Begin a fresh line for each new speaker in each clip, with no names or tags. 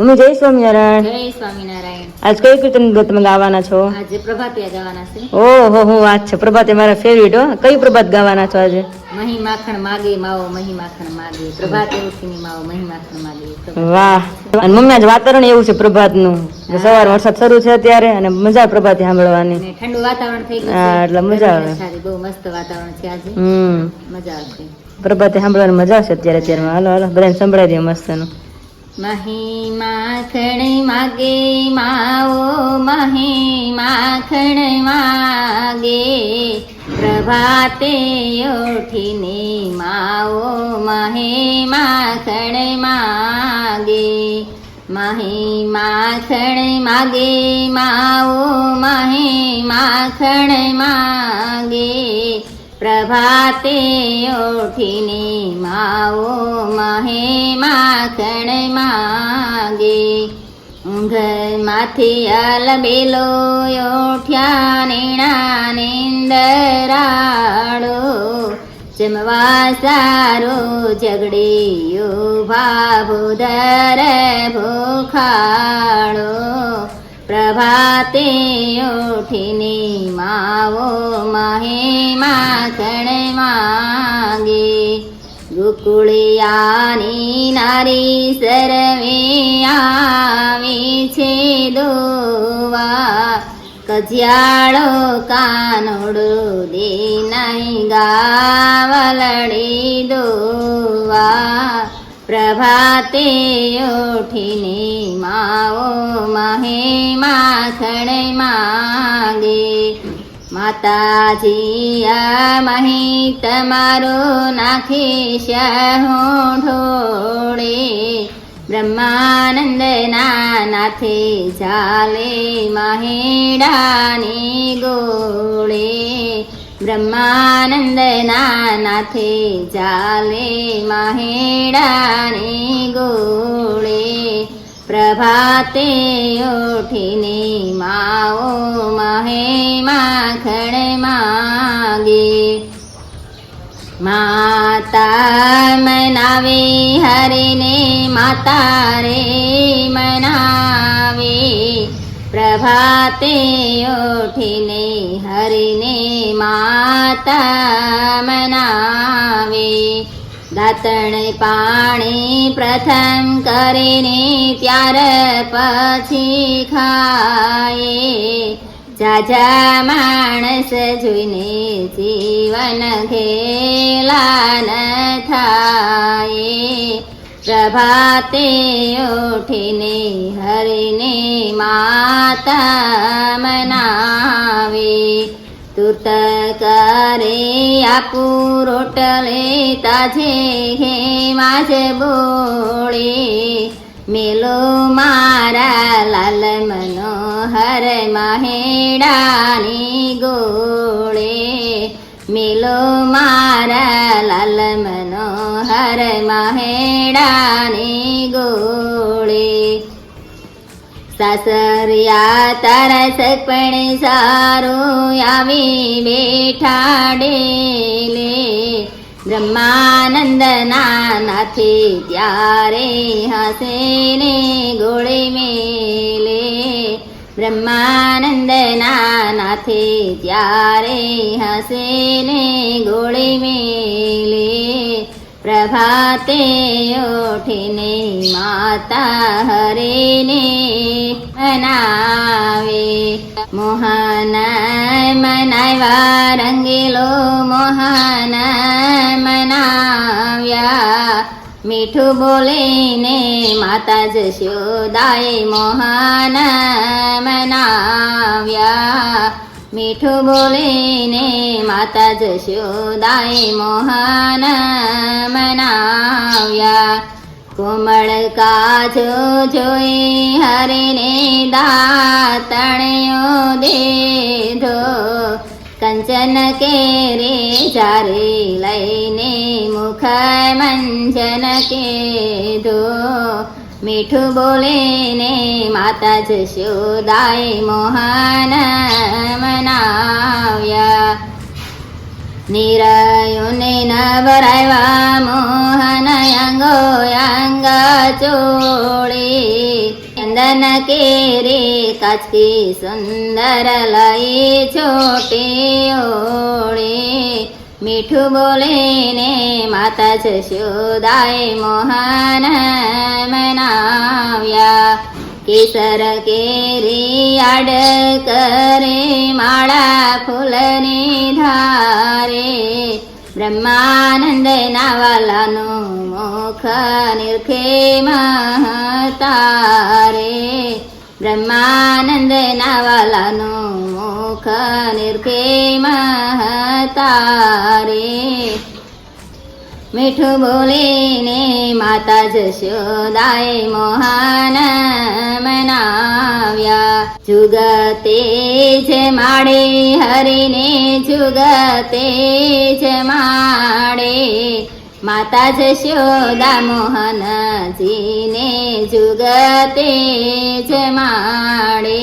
Mummy જય સ્વામિનારાયણ.
જય સ્વામિનારાયણ.
આજ કઈ કીર્તન તમે ગાવાના છો?
આજે પ્રભાતિયા ગાવાના છે.
ઓહો હો વાત છે. પ્રભાતે મારા ફેવરિટ હો. કઈ પ્રભાત ગાવાના છો આજે?
મહી માખણ માગે માવો મહી માખણ માગે. પ્રભાતે ઉઠીને માવો મહી માખણ માગે
વાહ. અને મમ્મી આજ વાતાવરણ એવું છે પ્રભાતનું. સવાર વરસાદ શરૂ છે અત્યારે અને મજા આવે પ્રભાતે સાંભળવાની.
ઠંડુ વાતાવરણ થઈ ગયું
હા, એટલે મજા આવે.
બહુ મસ્ત વાતાવરણ છે આજે.
હમ.
મજા આવશે.
પ્રભાતે સાંભળવાની મજા આવશે અત્યારે અત્યારમાં. હાલો હાલો. બધાને સંભળાવી દઈએ મસ્ત એનું
મહી માખણ માગે માઓ મહી માખણ માગે. પ્રભાતે ઉઠીને માઓ મહે માખણ માગે. મહી માખણ માગે માઓ મહે માખણ માગે. પ્રભાતે ઉઠીને માઓ મહે માખણ માગે. ઊંઘમાંથી અલબેલો ઉઠ્યા નીણા નિંદરાળો જમવા સારો ઝઘડે ભાભો દર ભૂખાળો. પ્રભાતે ઉઠીને માવો મહે માખણ માંગે. ગુકુળિયાની નારી સરવે આવે છે દોવા. કજિયાળો કાનોડો દે નહીં ગાવલડી દોવા. પ્રભાતે ઉઠીને માઓ મહે માખણ માગે. માતાજી, આ મહી તમારો નાખીશ હું ઢોળે બ્રહ્માનંદના નાથે ચાલે મહેડાની ગોળે. બ્રહ્માનંદના નાથે ચાલે મહેડાની ગોળે પ્રભાતે ઉઠીને માઓ મહે માખણ માગે માતા મનાવે હરિને માતા રે મનાવે પ્રભાતે ઉઠીને હરિને માતા મનાવે દાતણ પાણી પ્રથમ કરીને ત્યાર પછી ખાય જાજા માણસ જોઈને જીવન ખેલાન થાય પ્રભાતે ઉઠીને હરિને માતા મનાવે તુર્ત કરે આપું રોટલે તાજે હે માજ બોળે. મેલો મારા લાલ મનોહર મહેડાની ગોળે. મેલો મારા લાલ મનોહર મહેડાની ગોળે. સાસરિયા તારા સપણ સારું આવી બેઠાડેલે બ્રહ્માનંદના નાથે ત્યારે હસે ને ગોળે મેલે. બ્રહ્માનંદના નાથે ત્યારે હસે ને ગોળે મેલે. પ્રભાતે ઉઠીને માતા હરેને મનાવે. મોહન મનાવ્યા, રંગીલો મોહન મનાવ્યા. મીઠું બોલીને માતા જશોદાએ મોહન મનાવ્યા. મીઠું બોલીને માતા જશોદાએ મોહન મનાવ્યા કોમળ કાજો જોઈ હરીને દાતણ્યો દેધો કંચન કેરે ચારે લઈને મુખ મંજન કેધો મીઠું બોલીને માતા જશોદાએ મોહન મનાવ્યા. નિરાયોને નવરાવ્યા મોહન અંગો અંગ ચોળી. ચંદન કે રે કાચકી સુંદર લઈ છોટી ઓળી. મીઠું બોલે ને માતા જશોદાય મોહન મનાવ્યા કેસર કેરી આડ કરે માળા ફૂલની ધારે બ્રહ્માનંદ નાવાલાનું મુખ નિરખે મહતારે બ્રહ્માનંદ નાવાલાનું મુખ નિરખે મહતારે મીઠું બોલીને માતા જશોદાએ મોહાન મનાવ્યા જુગતે છે માડે હરીને જુગતે છે માડે માતા જશોદા મોહનજીને જુગતે છે માડે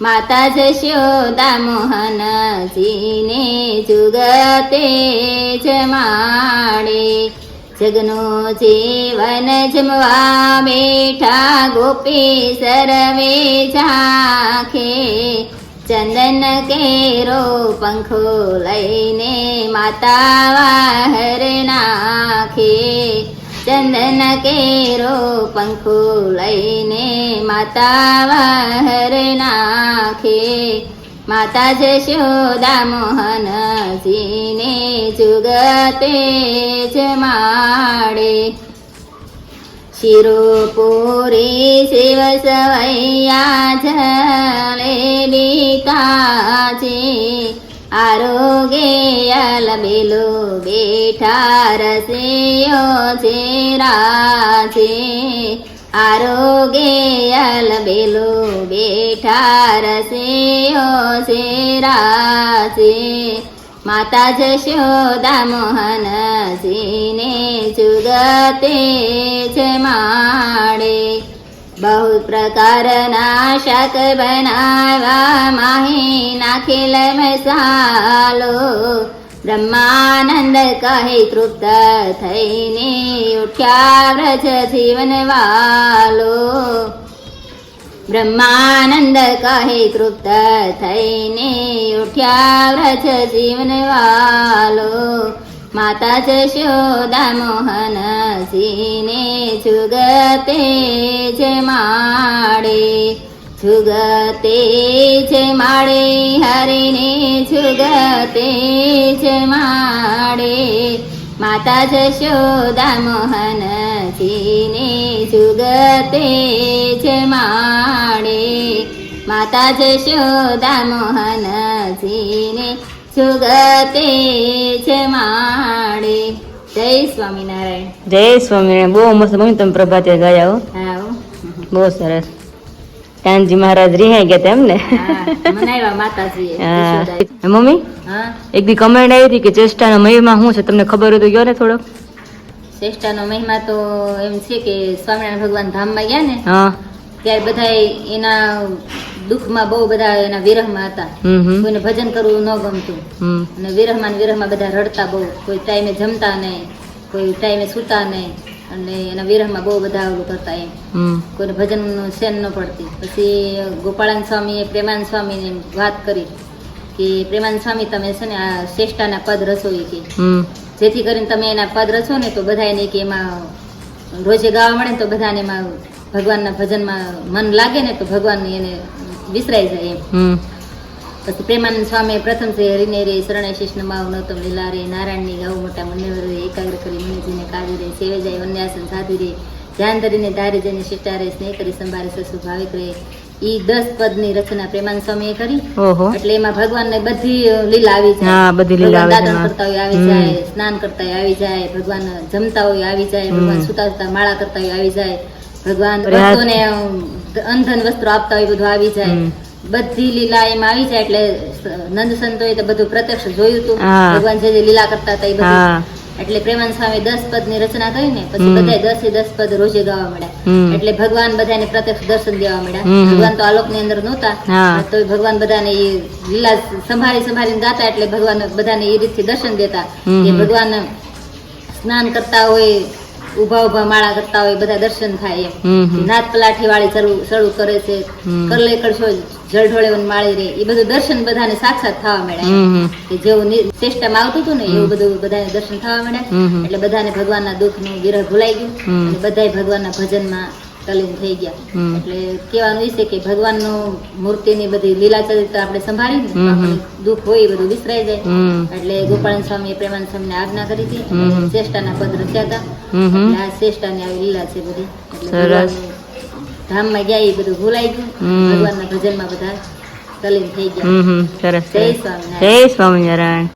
માતા જશોદા મોહનજીને જુગતે જમાડે જગનું જીવન જમવા બેઠા ગોપી સરવે ઝાંખે. ચંદન કેરો પંખો લઈને માતા વાહર નાખે. ચંદન કેરો પંખો લઈને માતા વાહર નાખે માતા જશોદા મોહનજીને જુગતે જમાડે માડે શિરોપુરી શિવ સવૈયા જલેબી કાચે આરોગ્ય બેલો બેઠા રસેયો છે રાજે આરોગ્ય બેલો બેઠા રસેયો છે રાજે માતા જશોદા મોહનજીને જુગતે જમાડે બહુ પ્રકારના શાક બનાવવા માહી નાખેલ મસાલો બ્રહ્માનંદ કહે તૃપ્ત થઈને ઉઠ્યા વ્રજ જીવન વાલો બ્રહ્માનંદ કહે તૃપ્ત થઈને ઉઠ્યા વ્રજ જીવન વાલો માતા જશોદા મોહનજીને જુગતે જમાડે જુગતે જમાડે હરિને જુગતે જમાડે માતા જશોદા મોહનજીને જુગતે જમાડે માતા જશોદા મોહનજીને છે જમાડે જય સ્વામિનારાયણ.
જય સ્વામિનારાયણ. બહુ મસ્ત મમ્મી તમે પ્રભાતે ગાયા હો. બહુ સરસ. કાનજી મહારાજ રિહાઈ ગયા એમ ને. મમ્મી એક દી કમેન્ટ આવી હતી કે ચેષ્ટાનો મહિમા શું છે? તમને ખબર હતું ગયો ને થોડોક?
ચેષ્ટાનો મહિમા તો એમ છે કે સ્વામિનારાયણ ભગવાન ધામમાં ગયા ને
હા.
ત્યારે બધા એના દુઃખમાં બહુ બધા એના વિરહમાં હતા. કોઈને ભજન કરવું ન ગમતું. અને વિરહમાં વિરહમાં બધા રડતા બહુ. કોઈ ટાઈમે જમતા નહીં કોઈ ટાઈમે સૂતા નહીં. અને એના વિરહમાં બહુ બધા ઓલું કરતા એમ. કોઈને ભજન સેન ન પડતી. પછી ગોપાળાન સ્વામીએ પ્રેમાન સ્વામીને વાત કરી કે પ્રેમાન સ્વામી તમે છે ને આ શ્રેષ્ઠાના પદ રચો એ કે. જેથી કરીને તમે એના પદ રચો ને તો બધા એને કે એમાં રોજે ગાવા મળે તો બધાને એમાં ભગવાનના ભજનમાં મન લાગે ને તો ભગવાન એને વિસરાઈ જાય એમ. પછી પ્રેમાનંદ સ્વામી પ્રથમ છે હરિને રે શરણે શિષ્ણ માવ નૌતમ લીલા રે નારાયણની ગાઉ મોટા મને રે એકાગ્ર કરી મુનિજીને કાવી રે સેવે જાય વન્યાસન સાધી રે ધ્યાન ધરીને ધારે જઈને શિષ્ટારે સ્નેહ કરી સંભારે સસુ ભાવિક રે ઈ દસ પદની રચના પ્રેમાનંદ સ્વામીએ કરી. એટલે એમાં ભગવાનને બધી લીલા આવી જાય.
બધી લીલા
ભગવાન
એમાં.
કરતા હોય આવી જાય સ્નાન કરતા હોય આવી જાય ભગવાન જમતા હોય આવી જાય ભગવાન સુતા સુતા માળા કરતા હોય આવી જાય. ભગવાન ભક્તોને અંધન વસ્ત્રો આપતા હોય બધું આવી જાય. બધી લીલા એમાં આવી જાય એટલે નંદ સંતો તો બધું પ્રત્યક્ષ જોયું હતું ભગવાન જે જે લીલા કરતા હતા એ બધું. એટલે પ્રેમાન સ્વામી દસ પદની રચના કરી ને પછી. બધા દસે દસ પદ રોજે ગાવા મળ્યા. એટલે ભગવાન બધાને પ્રત્યક્ષ દર્શન દેવા મળ્યા. ભગવાન તો આલોકની અંદર નહોતા તો ભગવાન બધાને એ લીલા સંભાળી સંભાળીને ગાતા એટલે ભગવાન બધાને એ રીતથી દર્શન દેતા. કે ભગવાન સ્નાન કરતા હોય
ઊભા ઊભા માળા કરતા હોય બધા દર્શન થાય એમ. નાથ પલાઠી વાળી શરૂ કરે છે
હમ.
કરલે કરશો જળઢોળે માળી રે એ બધું દર્શન બધાને સાક્ષાત થવા મળ્યા
હમ
કે જેવું ચેષ્ટામાં આવતું હતું ને એવું બધું બધાને દર્શન થવા મળ્યા
હમ.
એટલે બધાને ભગવાનના દુઃખનું વિરહ ભૂલાઈ ગયું. બધાય ભગવાનના ભજનમાં તલીન થઈ ગયા. એટલે કહેવાનું એ છે કે ભગવાનનું મૂર્તિની બધી લીલા ચરિત્ર આપણે સંભાળી દુઃખ હોય એ બધું વિસરાઈ જાય. એટલે ગોપાલ સ્વામી પ્રેમાન સ્વામીને આજ્ઞા કરી હતી. શ્રેષ્ઠાના પદ રચ્યા હતા. આ શ્રેષ્ઠાની આવી લીલા છે બધી.
સરસ.
ધામમાં ગયા એ બધું ભૂલાઈ ગયું. ભગવાનના ભજનમાં બધા તલીન થઈ ગયા.
સરસ
જય
સ્વામી
સ્વામિનારાયણ.
જય સ્વામિનારાયણ.